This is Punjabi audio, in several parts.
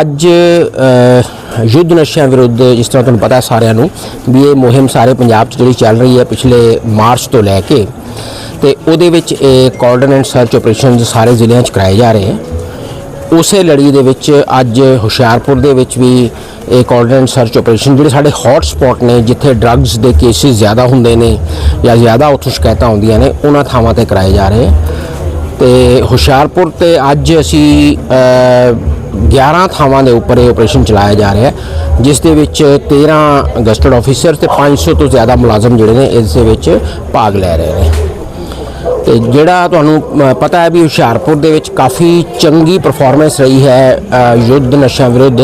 ਅੱਜ ਯੁੱਧ ਨਸ਼ਿਆਂ ਵਿਰੁੱਧ ਜਿਸ ਤਰ੍ਹਾਂ ਤੁਹਾਨੂੰ ਪਤਾ ਸਾਰਿਆਂ ਨੂੰ ਵੀ ਇਹ ਮੁਹਿੰਮ ਸਾਰੇ ਪੰਜਾਬ 'ਚ ਜਿਹੜੀ ਚੱਲ ਰਹੀ ਹੈ ਪਿਛਲੇ ਮਾਰਚ ਤੋਂ ਲੈ ਕੇ ਤੇ ਉਹਦੇ ਵਿੱਚ ਇਹ ਕੋਆਰਡੀਨੇਟ ਐਂਡ ਸਰਚ ਆਪਰੇਸ਼ਨਸ ਸਾਰੇ ਜ਼ਿਲ੍ਹਿਆਂ 'ਚ ਕਰਾਏ ਜਾ ਰਹੇ ਹੈ। ਉਸੇ ਲੜੀ ਦੇ ਵਿੱਚ ਅੱਜ ਹੁਸ਼ਿਆਰਪੁਰ ਦੇ ਵਿੱਚ ਵੀ ਇਹ ਕੋਆਰਡੀਨੇਟ ਸਰਚ ਆਪਰੇਸ਼ਨ ਜਿਹੜੇ ਸਾਡੇ ਹੌਟ ਸਪੌਟ ਨੇ, ਜਿੱਥੇ ਡਰੱਗਸ ਦੇ ਕੇਸਿਸ ਜ਼ਿਆਦਾ ਹੁੰਦੇ ਨੇ ਜਾਂ ਜ਼ਿਆਦਾ ਉੱਥੋਂ ਸ਼ਿਕਾਇਤਾਂ ਆਉਂਦੀਆਂ ਨੇ, ਉਹਨਾਂ ਥਾਵਾਂ ਤੇ ਕਰਾਏ ਜਾ ਰਹੇ ਹੈ। ਤੇ ਹੁਸ਼ਿਆਰਪੁਰ ਤੇ ਅੱਜ ਅਸੀਂ ਅ, 11 ਥਾਵਾਂ ਦੇ ਉੱਪਰ ਇਹ ਆਪਰੇਸ਼ਨ ਚਲਾਇਆ ਜਾ ਰਿਹਾ ਹੈ ਜਿਸ ਦੇ ਵਿੱਚ 13 ਗਸਟਡ ਆਫੀਸਰ ਤੇ 500 ਤੋਂ ਜ਼ਿਆਦਾ ਮੁਲਾਜ਼ਮ ਜਿਹੜੇ ਨੇ ਇਸ ਦੇ ਵਿੱਚ ਭਾਗ ਲੈ ਰਹੇ ਨੇ। ਤੇ ਜਿਹੜਾ ਤੁਹਾਨੂੰ ਪਤਾ ਹੈ ਵੀ ਹੁਸ਼ਿਆਰਪੁਰ ਦੇ ਵਿੱਚ ਕਾਫੀ ਚੰਗੀ ਪਰਫਾਰਮੈਂਸ ਰਹੀ ਹੈ ਯੁੱਧ ਨਸ਼ਾ ਵਿਰੁੱਧ।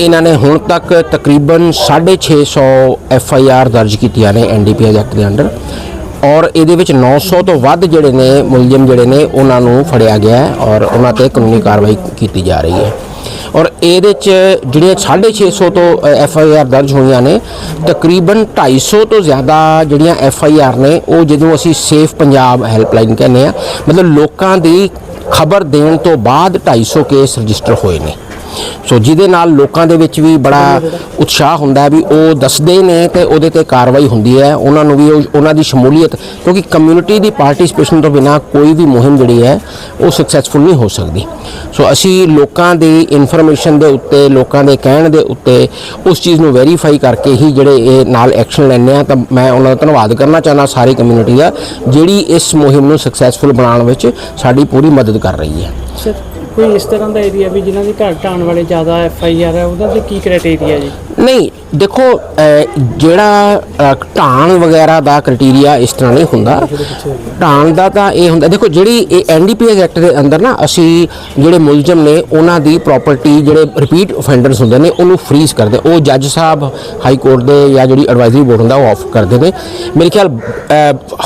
ਇਹਨਾਂ ਨੇ ਹੁਣ ਤੱਕ ਤਕਰੀਬਨ 650 ਐਫ ਆਈ ਆਰ ਦਰਜ ਕੀਤੀਆਂ ਨੇ ਐਨ ਡੀ ਪੀ ਐਕਟ ਦੇ ਅੰਡਰ। ਔਰ ਇਹਦੇ ਵਿੱਚ 900 ਤੋਂ ਵੱਧ ਜਿਹੜੇ ਨੇ ਮੁਲਜ਼ਮ ਜਿਹੜੇ ਨੇ ਉਹਨਾਂ ਨੂੰ ਫੜਿਆ ਗਿਆ ਔਰ ਉਹਨਾਂ ਤੇ ਕਾਨੂੰਨੀ ਕਾਰਵਾਈ ਕੀਤੀ ਜਾ ਰਹੀ ਹੈ। ਔਰ ਇਹਦੇ ਚ ਜਿਹੜੀਆਂ 650 ਤੋਂ ਐਫ ਆਈ ਆਰ ਦਰਜ ਹੋਈਆਂ ਨੇ, ਤਕਰੀਬਨ 250 ਤੋਂ ਜ਼ਿਆਦਾ ਜਿਹੜੀਆਂ ਐਫ ਆਈ ਆਰ ਨੇ, ਉਹ ਜਦੋਂ ਅਸੀਂ ਸੇਫ ਪੰਜਾਬ ਹੈਲਪਲਾਈਨ ਕਹਿੰਦੇ ਆ ਮਤਲਬ ਲੋਕਾਂ ਦੀ ਖਬਰ ਦੇਣ ਤੋਂ ਬਾਅਦ 250 ਕੇਸ ਰਜਿਸਟਰ ਹੋਏ ਨੇ। ਸੋ ਜਿਹਦੇ ਨਾਲ ਲੋਕਾਂ ਦੇ ਵਿੱਚ ਵੀ ਬੜਾ ਉਤਸ਼ਾਹ ਹੁੰਦਾ ਵੀ ਉਹ ਦੱਸਦੇ ਨੇ ਤੇ ਉਹਦੇ ਤੇ ਕਾਰਵਾਈ ਹੁੰਦੀ ਹੈ। ਉਹਨਾਂ ਨੂੰ ਵੀ ਉਹ- ਉਹਨਾਂ ਦੀ ਸ਼ਮੂਲੀਅਤ ਕਿਉਂਕਿ ਕਮਿਊਨਿਟੀ ਦੀ ਪਾਰਟਿਸਿਪੇਸ਼ਨ ਤੋਂ ਬਿਨਾ ਕੋਈ ਵੀ ਮੁਹਿੰਮ ਜਿਹੜੀ ਹੈ ਉਹ ਸਕਸੈਸਫੁਲ ਨਹੀਂ ਹੋ ਸਕਦੀ। ਸੋ ਅਸੀਂ ਲੋਕਾਂ ਦੀ ਇਨਫੋਰਮੇਸ਼ਨ ਦੇ ਉੱਤੇ ਲੋਕਾਂ ਦੇ ਕਹਿਣ ਦੇ ਉੱਤੇ ਉਸ ਚੀਜ਼ ਨੂੰ ਵੈਰੀਫਾਈ ਕਰਕੇ ਹੀ ਜਿਹੜੇ ਇਹ ਨਾਲ ਐਕਸ਼ਨ ਲੈਂਦੇ ਆ ਤਾਂ ਮੈਂ ਉਹਨਾਂ ਦਾ ਧੰਨਵਾਦ ਕਰਨਾ ਚਾਹੁੰਦਾ ਸਾਰੀ ਕਮਿਊਨਿਟੀ ਦਾ ਜਿਹੜੀ ਇਸ ਮੁਹਿੰਮ ਨੂੰ ਸਕਸੈਸਫੁਲ ਬਣਾਉਣ ਵਿੱਚ ਸਾਡੀ ਪੂਰੀ ਮਦਦ ਕਰ ਰਹੀ ਹੈ। ਸਰ ਕੋਈ ਇਸ ਤਰ੍ਹਾਂ ਦਾ ਏਰੀਆ ਵੀ ਜਿਨ੍ਹਾਂ ਦੀ ਘਰ ਢਾਣ ਵਾਲੇ ਜ਼ਿਆਦਾ ਐਫ ਆਈ ਆਰ ਹੈ, ਉਹਦਾ ਤੇ ਕੀ ਕ੍ਰਾਈਟੇਰੀਆ ਜੀ? ਨਹੀਂ, ਦੇਖੋ ਜਿਹੜਾ ਢਾਣ ਵਗੈਰਾ ਦਾ ਕ੍ਰਾਈਟੇਰੀਆ ਇਸ ਤਰ੍ਹਾਂ ਨਹੀਂ ਹੁੰਦਾ। ਢਾਣ ਦਾ ਤਾਂ ਇਹ ਹੁੰਦਾ, ਦੇਖੋ, ਜਿਹੜੀ ਇਹ ਐਨਡੀਪੀਐਸ ਐਕਟ ਦੇ ਅੰਦਰ ਨਾ, ਅਸੀਂ ਜਿਹੜੇ ਮੁਲਜ਼ਮ ਨੇ, ਉਹਨਾਂ ਦੀ ਪ੍ਰਾਪਰਟੀ ਜਿਹੜੇ ਰਿਪੀਟ ਅਫੈਂਡਰਸ ਹੁੰਦੇ ਨੇ, ਉਹਨੂੰ ਫ੍ਰੀਜ਼ ਕਰਦੇ। ਉਹ ਜੱਜ ਸਾਹਿਬ ਹਾਈ ਕੋਰਟ ਦੇ ਜਾਂ ਜਿਹੜੀ ਐਡਵਾਈਜ਼ਰੀ ਬੋਰਡ ਹੁੰਦਾ, ਉਹ ਆਫ ਕਰਦੇ ਨੇ। ਮੇਰੇ ਖਿਆਲ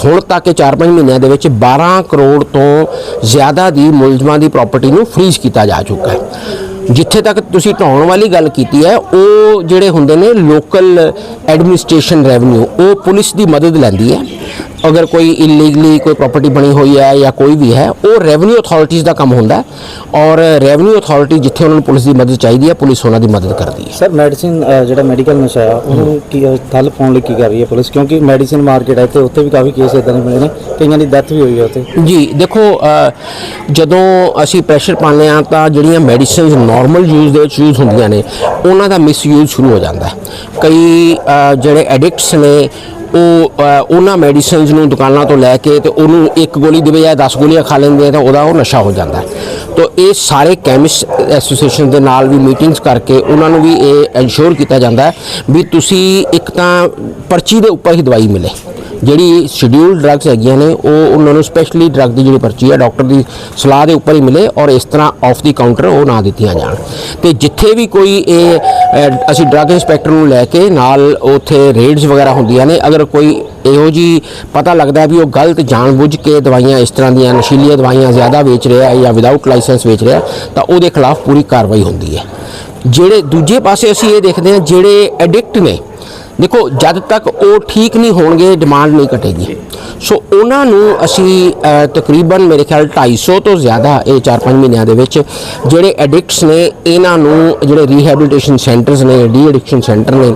ਹੁਣ ਤੱਕ ਇਹ 4-5 ਮਹੀਨਿਆਂ ਦੇ ਵਿੱਚ 12 ਕਰੋੜ ਤੋਂ ਜ਼ਿਆਦਾ ਦੀ ਮੁਲਜ਼ਮਾਂ ਦੀ ਪ੍ਰਾਪਰਟੀ ਨੂੰ ਫ੍ਰੀਜ਼ ਕੀਤਾ ਜਾ ਚੁੱਕਾ ਹੈ। ਜਿੱਥੇ ਤੱਕ ਤੁਸੀਂ ਢਾਉਣ ਵਾਲੀ ਗੱਲ ਕੀਤੀ ਹੈ, ਉਹ ਜਿਹੜੇ ਹੁੰਦੇ ਨੇ ਲੋਕਲ ਐਡਮਿਨਿਸਟ੍ਰੇਸ਼ਨ ਰੈਵਨਿਊ ਉਹ ਪੁਲਿਸ ਦੀ ਮਦਦ ਲੈਂਦੀ ਹੈ। ਅਗਰ ਕੋਈ ਇਲੀਗਲੀ ਕੋਈ ਪ੍ਰਾਪਰਟੀ ਬਣੀ ਹੋਈ ਹੈ ਜਾਂ ਕੋਈ ਵੀ ਹੈ ਉਹ ਰੈਵਨਿਊ ਅਥਾਰਟੀਜ਼ ਦਾ ਕੰਮ ਹੁੰਦਾ ਔਰ ਰੈਵਨਿਊ ਅਥਾਰਟੀ ਜਿੱਥੇ ਉਹਨਾਂ ਨੂੰ ਪੁਲਿਸ ਦੀ ਮਦਦ ਚਾਹੀਦੀ ਹੈ ਪੁਲਿਸ ਉਹਨਾਂ ਦੀ ਮਦਦ ਕਰਦੀ ਹੈ। ਸਰ ਮੈਡੀਸਿਨ ਜਿਹੜਾ ਮੈਡੀਕਲ ਨਸ਼ਾ ਆ ਉਹਨੂੰ ਕੀ ਠੱਲ ਪਾਉਣ ਲਈ ਕੀ ਕਰ ਰਹੀ ਹੈ ਪੁਲਿਸ? ਕਿਉਂਕਿ ਮੈਡੀਸਿਨ ਮਾਰਕੀਟ ਹੈ ਤੇ ਉੱਥੇ ਵੀ ਕਾਫੀ ਕੇਸ ਇਦਾਂ ਦੇ ਮਿਲੇ ਨੇ ਕਈਆਂ ਦੀ ਡੈਥ ਵੀ ਹੋਈ ਹੈ ਉੱਥੇ। ਜੀ ਦੇਖੋ ਅ, ਜਦੋਂ ਅਸੀਂ ਪ੍ਰੈਸ਼ਰ ਪਾਉਂਦੇ ਆ ਤਾਂ ਜਿਹੜੀਆਂ ਮੈਡੀਸਿਨਸ ਨਾਰਮਲ ਯੂਜ਼ ਦੇ ਵਿੱਚ ਯੂਜ਼ ਹੁੰਦੀਆਂ ਨੇ ਉਹਨਾਂ ਦਾ ਮਿਸਯੂਜ਼ ਸ਼ੁਰੂ ਹੋ ਜਾਂਦਾ ਹੈ। ਕਈ ਅ, ਜਿਹੜੇ ਐਡਿਕਟਸ ਨੇ ਉਹ ਉਹਨਾਂ ਮੈਡੀਸਿਨਸ ਨੂੰ ਦੁਕਾਨਾਂ ਤੋਂ ਲੈ ਕੇ ਤੇ ਉਹਨੂੰ ਇੱਕ ਗੋਲੀ ਦੇਵੇ ਜਾਂ 10 ਗੋਲੀਆਂ ਖਾ ਲੈਂਦੇ ਆ ਤਾਂ ਉਹਦਾ ਉਹ ਨਸ਼ਾ ਹੋ ਜਾਂਦਾ ਤਾਂ ਇਹ ਸਾਰੇ ਕੈਮਿਸਟ ਐਸੋਸੀਏਸ਼ਨ ਦੇ ਨਾਲ ਵੀ ਮੀਟਿੰਗਸ ਕਰਕੇ ਉਹਨਾਂ ਨੂੰ ਵੀ ਇਹ ਇਨਸ਼ੋਰ ਕੀਤਾ ਜਾਂਦਾ ਵੀ ਤੁਸੀਂ ਇੱਕ ਤਾਂ ਪਰਚੀ ਦੇ ਉੱਪਰ ਹੀ ਦਵਾਈ ਮਿਲੇ। ਜਿਹੜੀ ਸ਼ਡਿਊਲਡ ਡਰੱਗਸ ਹੈਗੀਆਂ ਨੇ, ਉਹ ਉਹਨਾਂ ਨੂੰ ਸਪੈਸ਼ਲੀ ਡਰੱਗ ਦੀ ਜਿਹੜੀ ਪਰਚੀ ਹੈ ਡਾਕਟਰ ਦੀ ਸਲਾਹ ਦੇ ਉੱਪਰ ਹੀ ਮਿਲੇ ਔਰ ਇਸ ਤਰ੍ਹਾਂ ਆਫ ਦੀ ਕਾਊਂਟਰ ਉਹ ਨਾ ਦਿੱਤੀਆਂ ਜਾਣ। ਤੇ ਜਿੱਥੇ ਵੀ ਕੋਈ ਇਹ ਅਸੀਂ ਡਰੱਗ ਇੰਸਪੈਕਟਰ ਨੂੰ ਲੈ ਕੇ ਨਾਲ ਉੱਥੇ ਰੇਡਸ ਵਗੈਰਾ ਹੁੰਦੀਆਂ ਨੇ, ਅਗਰ ਕੋਈ ਇਹੋ ਜੀ ਪਤਾ ਲੱਗਦਾ ਵੀ ਉਹ ਗਲਤ ਜਾਣਬੁੱਝ ਕੇ ਦਵਾਈਆਂ ਇਸ ਤਰ੍ਹਾਂ ਦੀਆਂ ਨਸ਼ੀਲੀਆਂ ਦਵਾਈਆਂ ਜ਼ਿਆਦਾ ਵੇਚ ਰਿਹਾ ਹੈ ਜਾਂ ਵਿਦਆਊਟ ਲਾਇਸੈਂਸ ਵੇਚ ਰਿਹਾ, ਤਾਂ ਉਹਦੇ ਖਿਲਾਫ ਪੂਰੀ ਕਾਰਵਾਈ ਹੁੰਦੀ ਹੈ। ਜਿਹੜੇ ਦੂਜੇ ਪਾਸੇ ਅਸੀਂ ਇਹ ਦੇਖਦੇ ਹਾਂ, ਜਿਹੜੇ ਐਡਿਕਟ ਨੇ ਦੇਖੋ, ਜਦ ਤੱਕ ਉਹ ਠੀਕ ਨਹੀਂ ਹੋਣਗੇ ਡਿਮਾਂਡ ਨਹੀਂ ਘਟੇਗੀ। ਸੋ ਉਹਨਾਂ ਨੂੰ ਅਸੀਂ ਤਕਰੀਬਨ ਮੇਰੇ ਖਿਆਲ 250 ਤੋਂ ਜ਼ਿਆਦਾ, ਇਹ 4-5 ਮਹੀਨਿਆਂ ਦੇ ਵਿੱਚ, ਜਿਹੜੇ ਐਡਿਕਟਸ ਨੇ, ਇਹਨਾਂ ਨੂੰ ਜਿਹੜੇ ਰੀਹੈਬਿਲਿਟੇਸ਼ਨ ਸੈਂਟਰਸ ਨੇ ਡੀ ਐਡਿਕਸ਼ਨ ਸੈਂਟਰ ਨੇ,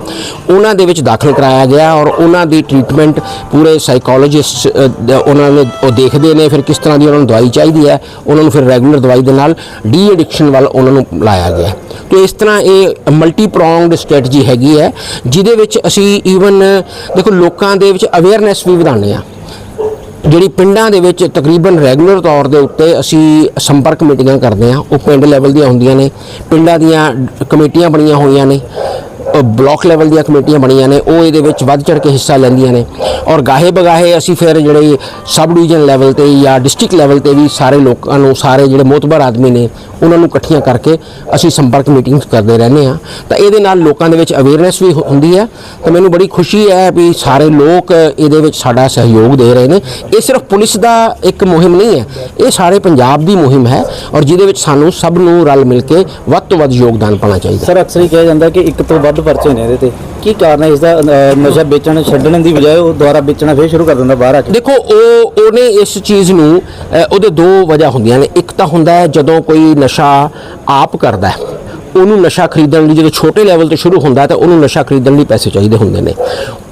ਉਹਨਾਂ ਦੇ ਵਿੱਚ ਦਾਖਲ ਕਰਾਇਆ ਗਿਆ ਔਰ ਉਹਨਾਂ ਦੀ ਟ੍ਰੀਟਮੈਂਟ ਪੂਰੇ ਸਾਈਕੋਲੋਜਿਸਟ ਉਹਨਾਂ ਨੇ ਉਹ ਦੇਖਦੇ ਨੇ, ਫਿਰ ਕਿਸ ਤਰ੍ਹਾਂ ਦੀ ਉਹਨਾਂ ਨੂੰ ਦਵਾਈ ਚਾਹੀਦੀ ਹੈ, ਉਹਨਾਂ ਨੂੰ ਫਿਰ ਰੈਗੂਲਰ ਦਵਾਈ ਦੇ ਨਾਲ ਡੀ ਐਡਿਕਸ਼ਨ ਵੱਲ ਉਹਨਾਂ ਨੂੰ ਲਾਇਆ ਗਿਆ। ਤੋ ਇਸ ਤਰ੍ਹਾਂ ਇਹ ਮਲਟੀ ਪ੍ਰੋਂਗਡ ਸਟ੍ਰੈਟਜੀ ਹੈਗੀ ਹੈ, ਜਿਹਦੇ ਵਿੱਚ ਅਸੀਂ ਈਵਨ ਦੇਖੋ ਲੋਕਾਂ ਦੇ ਵਿੱਚ ਅਵੇਅਰਨੈਸ ਵੀ ਵਧਾਉਂਦੇ ਆ ਜਿਹੜੀ ਪਿੰਡਾਂ ਦੇ ਵਿੱਚ ਤਕਰੀਬਨ ਰੈਗੂਲਰ ਤੌਰ ਦੇ ਉੱਤੇ ਅਸੀਂ ਸੰਪਰਕ ਮੀਟਿੰਗਾਂ ਕਰਦੇ ਹਾਂ, ਉਹ ਪਿੰਡ ਲੈਵਲ ਦੀਆਂ ਹੁੰਦੀਆਂ ਨੇ, ਪਿੰਡਾਂ ਦੀਆਂ ਕਮੇਟੀਆਂ ਬਣੀਆਂ ਹੋਈਆਂ ਨੇ। ਬਲਾਕ ਲੈਵਲ ਦੀਆਂ ਕਮੇਟੀਆਂ ਬਣੀਆਂ ਨੇ, ਉਹ ਇਹਦੇ ਵਿੱਚ ਵੱਧ ਚੜ ਕੇ ਹਿੱਸਾ ਲੈਂਦੀਆਂ ਨੇ। ਔਰ ਗਾਹੇ ਬਗਾਹੇ ਅਸੀਂ ਫਿਰ ਜਿਹੜੇ ਸਬ ਡਿਵੀਜ਼ਨ ਲੈਵਲ ਤੇ ਜਾਂ ਡਿਸਟ੍ਰਿਕਟ ਲੈਵਲ ਤੇ ਵੀ ਸਾਰੇ ਲੋਕਾਂ ਨੂੰ, ਸਾਰੇ ਜਿਹੜੇ ਮੋਤਬਰ ਆਦਮੀ ਨੇ, ਉਹਨਾਂ ਨੂੰ ਇਕੱਠੀਆਂ ਕਰਕੇ ਅਸੀਂ ਸੰਪਰਕ ਮੀਟਿੰਗਸ ਕਰਦੇ ਰਹਿੰਦੇ ਆ ਤਾਂ ਇਹਦੇ ਨਾਲ ਲੋਕਾਂ ਦੇ ਵਿੱਚ ਅਵੇਅਰਨੈਸ ਵੀ ਹੁੰਦੀ ਹੈ। ਤਾਂ ਮੈਨੂੰ ਬੜੀ ਖੁਸ਼ੀ ਹੈ ਵੀ ਸਾਰੇ ਲੋਕ ਇਹਦੇ ਵਿੱਚ ਸਾਡਾ ਸਹਿਯੋਗ ਦੇ ਰਹੇ ਨੇ। ਇਹ ਸਿਰਫ ਪੁਲਿਸ ਦਾ ਇੱਕ ਮੁਹਿੰਮ ਨਹੀਂ ਹੈ, ਇਹ ਸਾਰੇ ਪੰਜਾਬ ਦੀ ਮੁਹਿੰਮ ਹੈ ਔਰ ਜਿਹਦੇ ਵਿੱਚ ਸਾਨੂੰ ਸਭ ਨੂੰ ਰਲ ਮਿਲ ਕੇ ਵੱਧ ਤੋਂ ਵੱਧ ਯੋਗਦਾਨ ਪਾਉਣਾ ਚਾਹੀਦਾ ਸਰ, ਅਕਸਰ ਹੀ ਕਿਹਾ ਜਾਂਦਾ ਕਿ ਇੱਕ ਤੋਂ ਵੱਧ ਵੱਧ ਪਰਚੇ ਨੇ ਇਹਦੇ ਤੇ। ਕੀ ਕਾਰਨ ਹੈ ਇਸ ਦਾ ਅ, ਨਸ਼ਾ ਵੇਚਣ ਛੱਡਣ ਦੀ ਬਜਾਏ ਉਹ ਦੁਬਾਰਾ ਵੇਚਣਾ ਫੇਰ ਸ਼ੁਰੂ ਕਰ ਦਿੰਦਾ ਬਾਹਰ ਆ ਕੇ? ਦੇਖੋ ਉਹ ਉਹਨੇ ਇਸ ਚੀਜ਼ ਨੂੰ ਅ, ਉਹਦੇ ਦੋ ਵਜ੍ਹਾ ਹੁੰਦੀਆਂ ਨੇ। ਇੱਕ ਤਾਂ ਹੁੰਦਾ ਹੈ ਜਦੋਂ ਕੋਈ ਨਸ਼ਾ ਆਪ ਕਰਦਾ ਹੈ ਉਹਨੂੰ ਨਸ਼ਾ ਖਰੀਦਣ ਲਈ ਜਦੋਂ ਛੋਟੇ ਲੈਵਲ ਤੋਂ ਸ਼ੁਰੂ ਹੁੰਦਾ ਹੈ ਤਾਂ ਉਹਨੂੰ ਨਸ਼ਾ ਖਰੀਦਣ ਲਈ ਪੈਸੇ ਚਾਹੀਦੇ ਹੁੰਦੇ ਨੇ।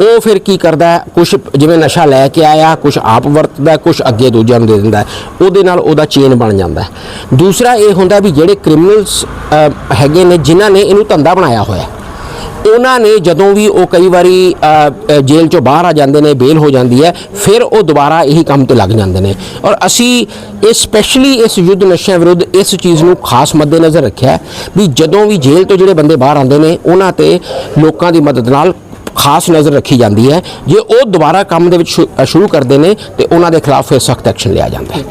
ਉਹ ਫਿਰ ਕੀ ਕਰਦਾ ਹੈ ਕੁਝ ਜਿਵੇਂ ਨਸ਼ਾ ਲੈ ਕੇ ਆਇਆ ਕੁਝ ਆਪ ਵਰਤਦਾ ਕੁਝ ਅੱਗੇ ਦੂਜਿਆਂ ਨੂੰ ਦੇ ਦਿੰਦਾ ਹੈ ਉਹਦੇ ਨਾਲ ਉਹਦਾ ਚੇਨ ਬਣ ਜਾਂਦਾ ਹੈ। ਦੂਸਰਾ ਇਹ ਹੁੰਦਾ ਵੀ ਜਿਹੜੇ ਕ੍ਰਿਮੀਨਲਸ ਹੈਗੇ ਨੇ ਜਿਨ੍ਹਾਂ ਨੇ ਇਹਨੂੰ ਧੰਦਾ ਬਣਾਇਆ ਹੋਇਆ ਹੈ ਉਹਨਾਂ ਨੇ ਜਦੋਂ ਵੀ ਉਹ ਕਈ ਵਾਰੀ ਜੇਲ੍ਹ ਚੋਂ ਬਾਹਰ ਆ ਜਾਂਦੇ ਨੇ, ਬੇਲ ਹੋ ਜਾਂਦੀ ਹੈ, ਫਿਰ ਉਹ ਦੁਬਾਰਾ ਇਹੀ ਕੰਮ ਤੇ ਲੱਗ ਜਾਂਦੇ ਨੇ। ਔਰ ਅਸੀਂ ਇਹ ਸਪੈਸ਼ਲੀ ਇਸ ਯੁੱਧ ਨਸ਼ਿਆਂ ਵਿਰੁੱਧ ਇਸ ਚੀਜ਼ ਨੂੰ ਖਾਸ ਮੱਦੇਨਜ਼ਰ ਰੱਖਿਆ ਵੀ ਜਦੋਂ ਵੀ ਜੇਲ੍ਹ ਤੋਂ ਜਿਹੜੇ ਬੰਦੇ ਬਾਹਰ ਆਉਂਦੇ ਨੇ, ਉਹਨਾਂ ਤੇ ਲੋਕਾਂ ਦੀ ਮਦਦ ਨਾਲ ਖਾਸ ਨਜ਼ਰ ਰੱਖੀ ਜਾਂਦੀ ਹੈ। ਜੇ ਉਹ ਦੁਬਾਰਾ ਕੰਮ ਦੇ ਵਿੱਚ ਸ਼ੁ- ਸ਼ੁਰੂ ਕਰਦੇ ਨੇ, ਤੇ ਉਹਨਾਂ ਦੇ ਖਿਲਾਫ ਫਿਰ ਸਖਤ ਐਕਸ਼ਨ ਲਿਆ ਜਾਂਦਾ ਹੈ।